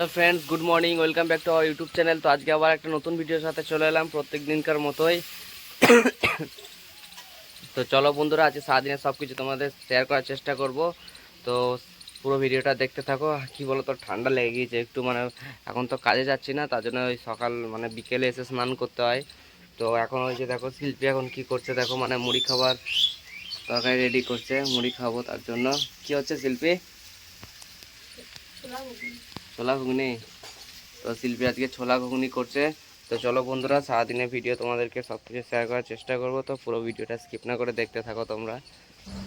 Hello friends good morning welcome back to our YouTube channel তো আজকে আবার একটা নতুন ভিডিওর সাথে চলে এলাম প্রত্যেক দিনকার মতোই। তো চলো বন্ধুরা, আজকে সারাদিনে সব কিছু তোমাদের শেয়ার করার চেষ্টা করব। তো পুরো ভিডিওটা দেখতে থাকো। কি বলো তো ঠান্ডা লেগে গিয়েছে একটু মানে এখন তো কাজে যাচ্ছি না, তার জন্য ওই সকাল মানে বিকেলে এসে স্নান করতে হয়। তো এখন ওই যে দেখো, শিল্পী এখন কি করছে দেখো মানে মুড়ি খাবার তরকারি রেডি করছে, মুড়ি খাব তার জন্য। কি হচ্ছে শিল্পী? ছোলা ঘুগনি। তো শিল্পী আজকে ছোলা ঘুগনি করছে। তো চলো বন্ধুরা, সারাদিনের ভিডিও তোমাদেরকে সব কিছু শেয়ার করার চেষ্টা করব। তো পুরো ভিডিওটা স্কিপ না করে দেখতে থাকো তোমরা।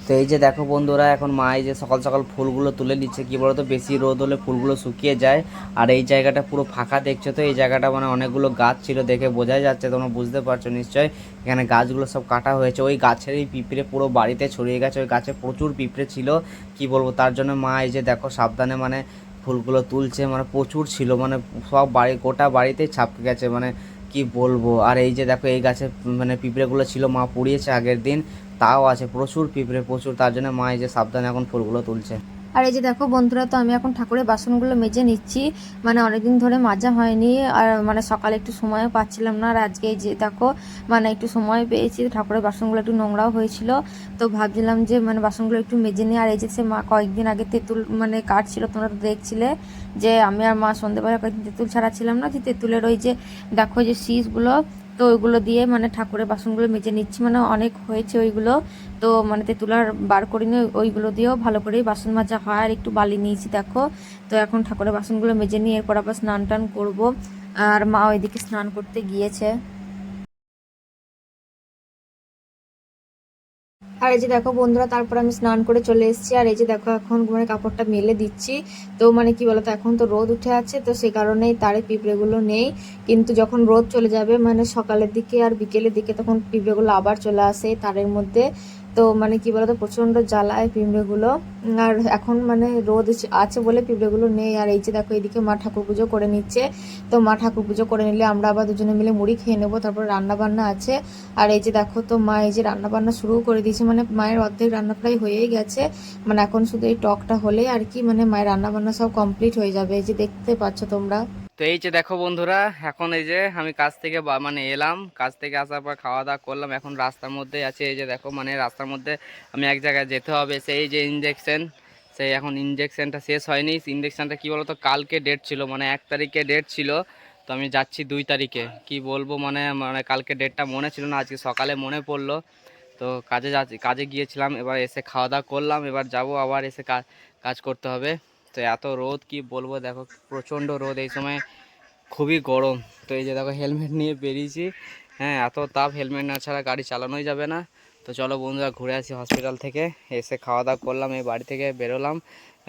তো এই যে দেখো বন্ধুরা, এখন মা এই যে সকাল সকাল ফুলগুলো তুলে নিচ্ছে। কি বলতো, বেশি রোদ হলে ফুলগুলো শুকিয়ে যায়। আর এই জায়গাটা পুরো ফাঁকা দেখছ তো? এই জায়গাটা মানে অনেকগুলো গাছ ছিল দেখে বোঝাই যাচ্ছে, তোমরা বুঝতে পারছ নিশ্চয় এখানে গাছগুলো সব কাটা হয়েছে। ওই গাছের এই পিঁপড়ে পুরো বাড়িতে ছড়িয়ে গেছে। ওই গাছে প্রচুর পিঁপড়ে ছিল। কি বলব, তার জন্য মা এই যে দেখো সাবধানে মানে ফুলগুলো তুলছে মানে প্রচুর ছিল মানে সব বাড়ি, গোটা বাড়িতেই ছাপকে গেছে মানে কি বলব? আর এই যে দেখো, এই গাছে মানে পিঁপড়েগুলো ছিল, মা পুড়িয়েছে আগের দিন, তাও আছে, প্রচুর পিঁপড়ে, প্রচুর, তার জন্য মা এই যে সাবধানে এখন ফুলগুলো তুলছে। আর এই যে দেখো বন্ধুরা, তো আমি এখন ঠাকুরের বাসনগুলো মেজে নিচ্ছি। মানে অনেকদিন ধরে মাজা হয়নি, আর মানে সকালে একটু সময়ও পাচ্ছিলাম না, আর আজকে যে দেখো মানে একটু সময় পেয়েছি ঠাকুরের বাসনগুলো একটু নোংরাও হয়েছিল। তো ভাবছিলাম যে মানে বাসনগুলো একটু মেজে নিই, আর এই যে সে মা কয়েকদিন আগে তেঁতুল মানে কাটছিল, তোমরা তো দেখছিলে যে আমি আর মা সন্ধ্যেবেলা কয়েকদিন তেঁতুল ছাড়া ছিলাম না যে তেঁতুলের ওই যে দেখো যে শীষগুলো তো ওইগুলো দিয়ে মানে ঠাকুরের বাসনগুলো মেজে নিচ্ছি। মানে অনেক হয়েছে ওইগুলো। তো মানে তেঁতুলার বার করিনি, ওইগুলো দিয়েও ভালো করেই বাসন মাজা হয়। আর একটু বালি নিয়েছি, দেখো। তো এখন ঠাকুরের বাসনগুলো মেজে নিয়ে এরপর আবার স্নান টান করব। আর মা ওইদিকে স্নান করতে গিয়েছে। আর এই যে দেখো বন্ধুরা, তারপর আমি স্নান করে চলে এসেছি। আর এই যে দেখো, এখন মানে কাপড়টা মেলে দিচ্ছি। তো মানে কি বলতো, এখন তো রোদ উঠে আছে, তো সে কারণেই তারে পিঁপড়েগুলো নেই। কিন্তু যখন রোদ চলে যাবে মানে সকালের দিকে আর বিকেলের দিকে তখন পিঁপড়েগুলো আবার চলে আসে তারের মধ্যে। তো মানে কি বলতো প্রচণ্ড জ্বালায় পিঁপড়েগুলো। আর এখন মানে রোদ আছে বলে পিঁপড়েগুলো নেই। আর এই যে দেখো এইদিকে মা ঠাকুর পুজো করে নিচ্ছে। তো মা ঠাকুর পুজো করে নিলে আমরা আবার দুজনে মিলে মুড়ি খেয়ে নেব, তারপর রান্না বান্না আছে। আর এই যে দেখো, তো মা এই যে রান্না বান্না শুরু করে দিয়েছে। মানে মায়ের অর্ধেক রান্না প্রায় হয়েই গেছে। মানে এখন শুধু এই টকটা হলেই আর কি মানে মায়ের রান্না বান্না সব কমপ্লিট হয়ে যাবে। এই যে দেখতে পাচ্ছ তোমরা। তো এই যে দেখো বন্ধুরা, এখন এই যে আমি কাজ থেকে মানে এলাম, কাজ থেকে আসার পর খাওয়া দাওয়া করলাম, এখন রাস্তার মধ্যে আছে, এই যে দেখো মানে রাস্তার মধ্যে আমি এক জায়গায় যেতে হবে, সেই যে ইঞ্জেকশন সেই এখন ইঞ্জেকশনটা শেষ হয়নি ইঞ্জেকশনটা কি বলতো, কালকে ডেট ছিল মানে এক তারিখে ডেট ছিল, তো আমি যাচ্ছি দুই তারিখে, কি বলব মানে মানে কালকে ডেটটা মনে ছিল না, আজকে সকালে মনে পড়ল, তো কাজে যাচ্ছি, কাজে গিয়েছিলাম, এবার এসে খাওয়া দাওয়া করলাম, এবার যাব আবার এসে কাজ করতে হবে। তো এত রোদ, কি বলব? দেখো, প্রচণ্ড রোদ। এই সময় খুবই গরম। তো এই যে দেখো হেলমেট নিয়ে বেরিয়েছি। হ্যাঁ এত তাপ হেলমেট না ছাড়া গাড়ি চালানোই যাবে না। তো চলো বন্ধুরা, ঘুরে আসি হসপিটাল থেকে। এসে খাওয়া দাওয়া করলাম, এই বাড়ি থেকে বেরোলাম।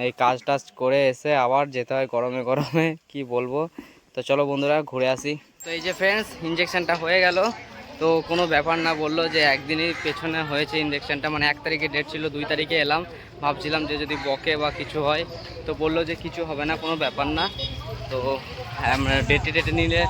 এই কাজ টাজ করে এসে আবার যেতে হয় গরমে গরমে, কি বলব? তো চলো বন্ধুরা, ঘুরে আসি। তো এই যে ফ্রেন্ডস ইঞ্জেকশনটা হয়ে গেল। তো কোনো ব্যাপার না, বলল যে একদিনই পেছনে হয়েছে ইঞ্জেকশনটা মানে এক তারিখে ডেট ছিল, দুই তারিখে এলাম। ভাবছিলাম যে যদি বকে বা কিছু হয়, তো বলল যে কিছু হবে না, কোনো ব্যাপার না। তো আমরা ডেটে ডেটে নিলে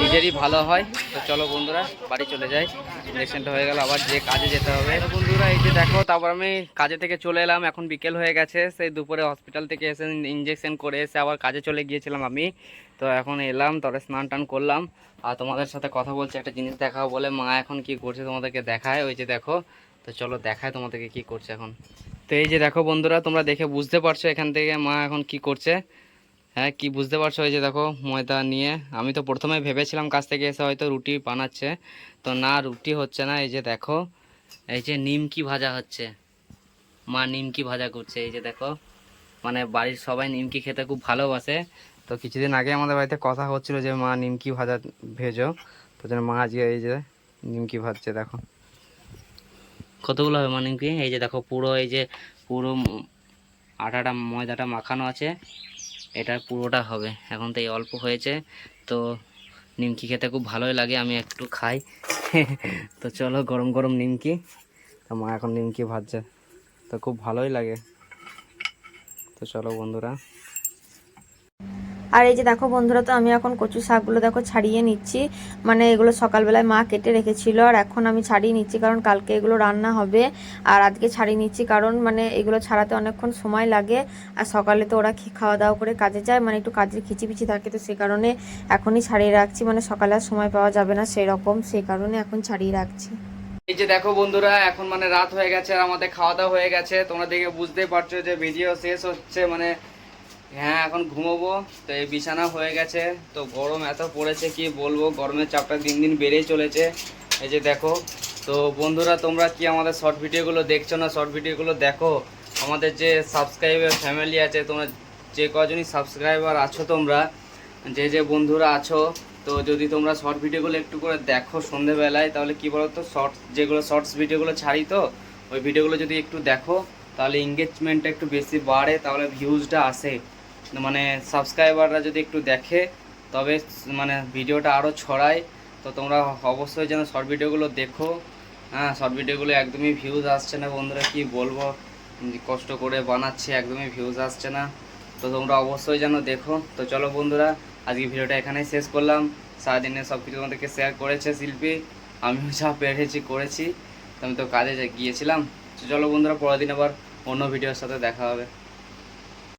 নিজেরই ভালো হয়। তো চলো বন্ধুরা, বাড়ি চলে যাই। ইঞ্জেকশনটা হয়ে গেল, আবার যে কাজে যেতে হবে। বন্ধুরা, এই যে দেখো, তারপর আমি কাজে থেকে চলে এলাম, এখন বিকেল হয়ে গেছে, সেই দুপুরে হসপিটাল থেকে এসে ইঞ্জেকশন করে এসে আবার কাজে চলে গিয়েছিলাম আমি। তো এখন এলাম, তারপরে স্নান টান করলাম। আর তোমাদের সাথে কথা বলছে, একটা জিনিস দেখাও বলে, মা এখন কি করছে তোমাদেরকে দেখায়, ওই যে দেখো। তো চলো দেখায় তোমাদেরকে কি করছে এখন। তো এই যে দেখো বন্ধুরা, তোমরা দেখে বুঝতে পারছ এখান থেকে মা এখন কি করছে। হ্যাঁ কি বুঝতে পারছ এই যে দেখো, ময়দা নিয়ে। আমি তো প্রথমে ভেবেছিলাম কাছ থেকে এসে হয়তো রুটি বানাচ্ছে। তো না, রুটি হচ্ছে না, এই যে দেখো। এই যে নিমকি ভাজা হচ্ছে। মা নিমকি ভাজা করছে, এই যে দেখো। মানে বাড়ির সবাই নিমকি খেতে খুব ভালোবাসে। তো কিছুদিন আগে আমাদের বাড়িতে কথা হচ্ছিল যে, মা, নিমকি ভাজা ভেজো। তো মা আজকে এই যে নিমকি ভাজছে, দেখো। কতগুলো হবে মা নিমকি? এই যে দেখো, পুরো এই যে পুরো আটাটা, ময়দাটা মাখানো আছে। এটা পুরোটা হবে। এখন তো এই অল্প হয়েছে। তো নিমকি খেতে খুব ভালোই লাগে, আমি একটু খাই। তো চলো গরম গরম নিমকি। তো মা এখন নিমকি ভাজছে। তো খুব ভালোই লাগে। তো চলো বন্ধুরা। আর এই যে দেখো বন্ধুরা, তো আমি এখন কচু শাকগুলো দেখো ছাড়িয়ে নিচ্ছি। মানে এগুলো সকালবেলায় মা কেটে রেখেছিল আর এখন আমি ছাড়িয়ে নিচ্ছি কারণ কালকে এগুলো রান্না হবে। আর আজকে ছাড়িয়ে নিচ্ছি কারণ মানে এগুলো ছাড়াতে অনেকক্ষণ সময় লাগে। আর সকালে তো ওরা খাওয়া দাওয়া করে কাজে যায় মানে একটু কাজের খিচিপিচি থাকে তো সেই কারণে এখনই ছাড়িয়ে রাখছি। মানে সকালে আর সময় পাওয়া যাবে না সেই রকম সেই কারণে এখন ছাড়িয়ে রাখছি। এই যে দেখো বন্ধুরা, এখন মানে রাত হয়ে গেছে আর আমাদের খাওয়া দাওয়া হয়ে গেছে। তোমরা দেখে বুঝতেই পারছ যে ভিডিও শেষ হচ্ছে মানে হ্যাঁ এখন ঘুমোবো। তো এই বিছানা হয়ে গেছে। তো গরম এত পড়েছে, কি বলব? গরমের চাপটা দিন দিন বেড়েই চলেছে। এই যে দেখো। তো বন্ধুরা, তোমরা কি আমাদের শর্ট ভিডিওগুলো দেখছ না? শর্ট ভিডিওগুলো দেখো। আমাদের যে সাবস্ক্রাইবার ফ্যামিলি আছে, তোমরা যে কজনই সাবস্ক্রাইবার আছো তোমরা, যে যে বন্ধুরা আছো, তো যদি তোমরা শর্ট ভিডিওগুলো একটু করে দেখো সন্ধেবেলায়, তাহলে কি বলো তো শর্ট যেগুলো শর্টস ভিডিওগুলো ছাড়ি তো, ওই ভিডিওগুলো যদি একটু দেখো, তাহলে এঙ্গেজমেন্টটা একটু বেশি বাড়ে, তাহলে ভিউজটা আসে। মানে সাবস্ক্রাইবাররা যদি একটু দেখে, তবে মানে ভিডিওটা আরও ছড়ায়, তো তোমরা অবশ্যই যেন শর্ট ভিডিওগুলো দেখো। হ্যাঁ শর্ট ভিডিওগুলো একদমই ভিউজ আসছে না বন্ধুরা, কি বলব? কষ্ট করে বানাচ্ছি, একদমই ভিউজ আসছে না। তো তোমরা অবশ্যই যেন দেখো। তো চলো বন্ধুরা, আজকে ভিডিওটা এখানেই শেষ করলাম। সারাদিনে সব কিছু তোমাদেরকে শেয়ার করেছে শিল্পী, আমিও যা পেরেছি করেছি। আমি তো কাজে গিয়েছিলাম। তো চলো বন্ধুরা, পরের দিন আবার অন্য ভিডিওর সাথে দেখা হবে।